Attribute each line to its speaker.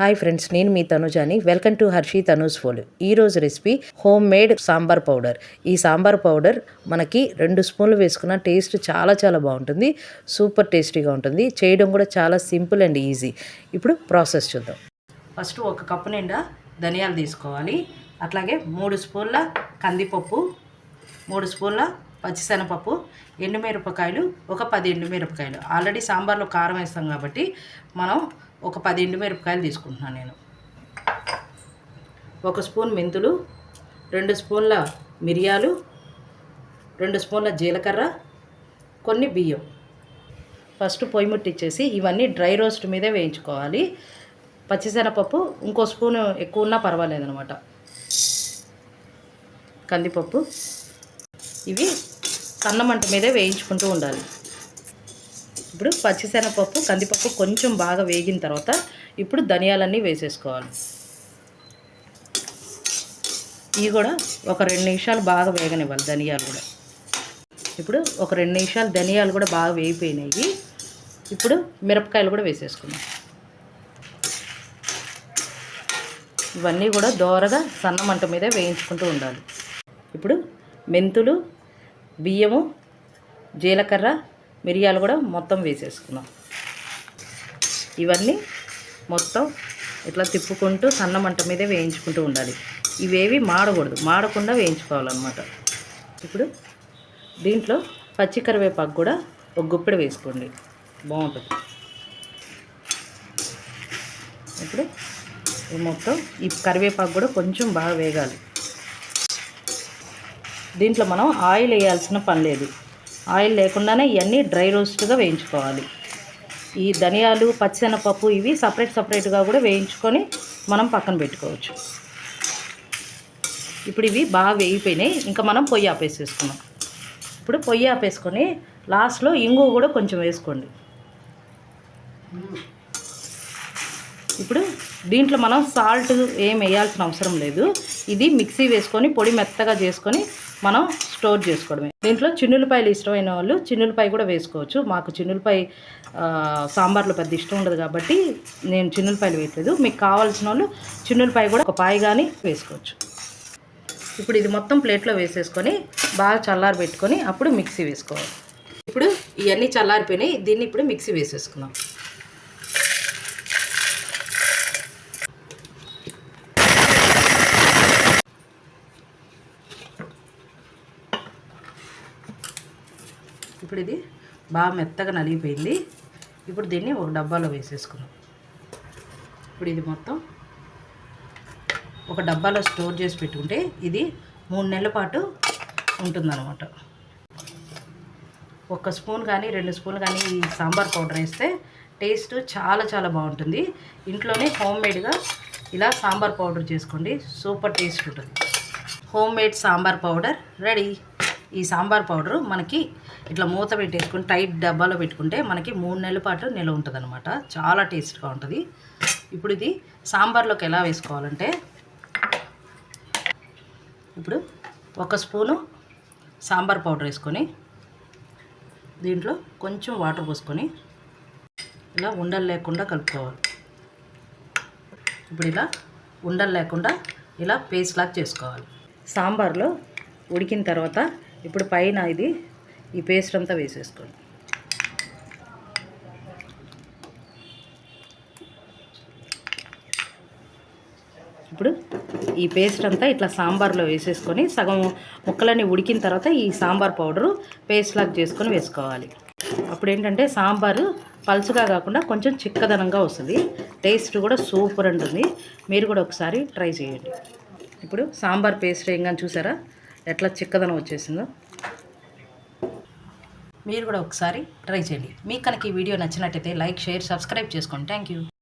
Speaker 1: Hi friends నేను మీ తనుజాని. వెల్కమ్ టు హర్షీ తనుజ్ ఫోల్. ఈరోజు recipe home made sambar powder. ఈ సాంబార్ పౌడర్ మనకి రెండు స్పూన్లు వేసుకున్న టేస్ట్ చాలా చాలా బాగుంటుంది. సూపర్ టేస్టీగా ఉంటుంది. చేయడం కూడా చాలా సింపుల్ అండ్ ఈజీ. ఇప్పుడు ప్రాసెస్ చూద్దాం. ఫస్ట్ ఒక కప్పు నిండా ధనియాలు తీసుకోవాలి. అట్లాగే మూడు స్పూన్ల కందిపప్పు మూడు స్పూన్ల పచ్చిశనపప్పు ఎండుమిరపకాయలు ఒక పది ఎండుమిరపకాయలు. ఆల్రెడీ సాంబార్లో కారం వేస్తాం కాబట్టి మనం ఒక పది ఎండుమిరపకాయలు తీసుకుంటున్నాను నేను. ఒక స్పూన్ మెంతులు రెండు స్పూన్ల మిరియాలు రెండు స్పూన్ల జీలకర్ర కొన్ని బియ్యం. ఫస్ట్ పొయ్యి ముట్టిచ్చేసి ఇవన్నీ డ్రై రోస్ట్ మీదే వేయించుకోవాలి. పచ్చిశనగపప్పు ఇంకో స్పూన్ ఎక్కువ ఉన్నా పర్వాలేదనమాట కందిపప్పు. ఇవి కన్నమంట మీదే వేయించుకుంటూ ఉండాలి. ఇప్పుడు పచ్చిశనగపప్పు కందిపప్పు కొంచెం బాగా వేగిన తర్వాత ఇప్పుడు ధనియాలన్నీ వేసేసుకోవాలి. ఇవి కూడా ఒక రెండు నిమిషాలు బాగా వేగనివ్వాలి ధనియాలు కూడా. ఇప్పుడు ఒక రెండు నిమిషాలు ధనియాలు కూడా బాగా వేగిపోయినాయి. ఇప్పుడు మిరపకాయలు కూడా వేసేసుకున్నాం ఇవన్నీ కూడా దోరగా సన్న మంట మీదే వేయించుకుంటూ ఉండాలి. ఇప్పుడు మెంతులు బియ్యము జీలకర్ర మిరియాలు కూడా మొత్తం వేసేసుకున్నాం ఇవన్నీ మొత్తం ఇట్లా తిప్పుకుంటూ సన్న మంట మీదే వేయించుకుంటూ ఉండాలి. ఇవేవి మాడకూడదు. మాడకుండా వేయించుకోవాలన్నమాట. ఇప్పుడు దీంట్లో పచ్చి కరివేపాకు కూడా ఒక గుప్పెడు వేసుకోండి. బాగుంటుంది. ఇప్పుడు మొత్తం ఈ కరివేపాకు కూడా కొంచెం బాగా వేగాలి. దీంట్లో మనం ఆయిల్ వేయాల్సిన పని లేదు. ఆయిల్ లేకుండానే ఇవన్నీ డ్రై రోస్ట్గా వేయించుకోవాలి. ఈ ధనియాలు పచ్చిశనగపప్పు ఇవి సపరేట్ సపరేట్గా కూడా వేయించుకొని మనం పక్కన పెట్టుకోవచ్చు. ఇప్పుడు ఇవి బాగా వేగిపోయినాయి. ఇంకా మనం పొయ్యి ఆపేసేసుకున్నాం ఇప్పుడు పొయ్యి ఆపేసుకొని లాస్ట్లో ఇంగు కూడా కొంచెం వేసుకోండి. ఇప్పుడు దీంట్లో మనం సాల్ట్ ఏం వేయాల్సిన అవసరం లేదు. ఇది మిక్సీ వేసుకొని పొడి మెత్తగా చేసుకొని మనం స్టోర్ చేసుకోవడమే. దీంట్లో చిన్నులపాయలు ఇష్టమైన వాళ్ళు చిన్నులపాయ కూడా వేసుకోవచ్చు. మాకు చిన్నులపాయ సాంబార్లో పెద్ద ఇష్టం ఉండదు కాబట్టి నేను చిన్నులపాయలు వేయట్లేదు. మీకు కావాల్సిన వాళ్ళు చిన్నులపాయ కూడా ఒక పాయ కానీ వేసుకోవచ్చు. ఇప్పుడు ఇది మొత్తం ప్లేట్లో వేసేసుకొని బాగా చల్లారి పెట్టుకొని అప్పుడు మిక్సీ వేసుకోవాలి. ఇప్పుడు ఇవన్నీ చల్లారిపోయినాయి. దీన్ని ఇప్పుడు మిక్సీ వేసేసుకున్నాం ఇప్పుడు ఇది బాగా మెత్తగా నలిగిపోయింది. ఇప్పుడు దీన్ని ఒక డబ్బాలో వేసేసుకున్నాం ఇప్పుడు ఇది మొత్తం ఒక డబ్బాలో స్టోర్ చేసి పెట్టుకుంటే ఇది మూడు నెలల పాటు ఉంటుందన్నమాట. ఒక స్పూన్ కానీ రెండు స్పూన్లు కానీ ఈ సాంబార్ పౌడర్ వేస్తే టేస్ట్ చాలా చాలా బాగుంటుంది. ఇంట్లోనే హోమ్ మేడ్గా ఇలా సాంబార్ పౌడర్ చేసుకోండి. సూపర్ టేస్ట్ ఉంటుంది. Homemade sambar powder ready. ఈ సాంబార్ పౌడరు మనకి ఇట్లా మూత పెట్టేసుకుని టైట్ డబ్బాలో పెట్టుకుంటే మనకి మూడు నెలల పాటు నిల్వ ఉంటుంది అనమాట చాలా టేస్ట్గా ఉంటుంది. ఇప్పుడు ఇది సాంబార్లోకి ఎలా వేసుకోవాలంటే ఇప్పుడు ఒక స్పూను సాంబార్ పౌడర్ వేసుకొని దీంట్లో కొంచెం వాటర్ పోసుకొని ఇలా ఉండలు లేకుండా కలుపుకోవాలి. ఇప్పుడు ఇలా ఉండలు లేకుండా ఇలా పేస్ట్ లాగా చేసుకోవాలి. సాంబార్లో ఉడికిన తర్వాత ఇప్పుడు పైన ఇది ఈ పేస్ట్ అంతా వేసేసుకోండి. ఇప్పుడు ఈ పేస్ట్ అంతా ఇట్లా సాంబార్లో వేసేసుకొని సగం ముక్కలన్నీ ఉడికిన తర్వాత ఈ సాంబార్ పౌడరు పేస్ట్ లాగా చేసుకొని వేసుకోవాలి. అప్పుడు ఏంటంటే సాంబారు పలుచగా కాకుండా కొంచెం చిక్కదనంగా వస్తుంది. టేస్ట్ కూడా సూపర్ ఉంటుంది మీరు కూడా ఒకసారి ట్రై చేయండి. ఇప్పుడు సాంబార్ పేస్ట్ ఏం కానీ చూసారా? ఎట్లా చిక్కదనం వచ్చేసిందో. మీరు కూడా ఒకసారి ట్రై చేయండి. మీకు కనుక ఈ వీడియో నచ్చినట్టయితే లైక్ షేర్ సబ్స్క్రైబ్ చేసుకోండి. Thank you.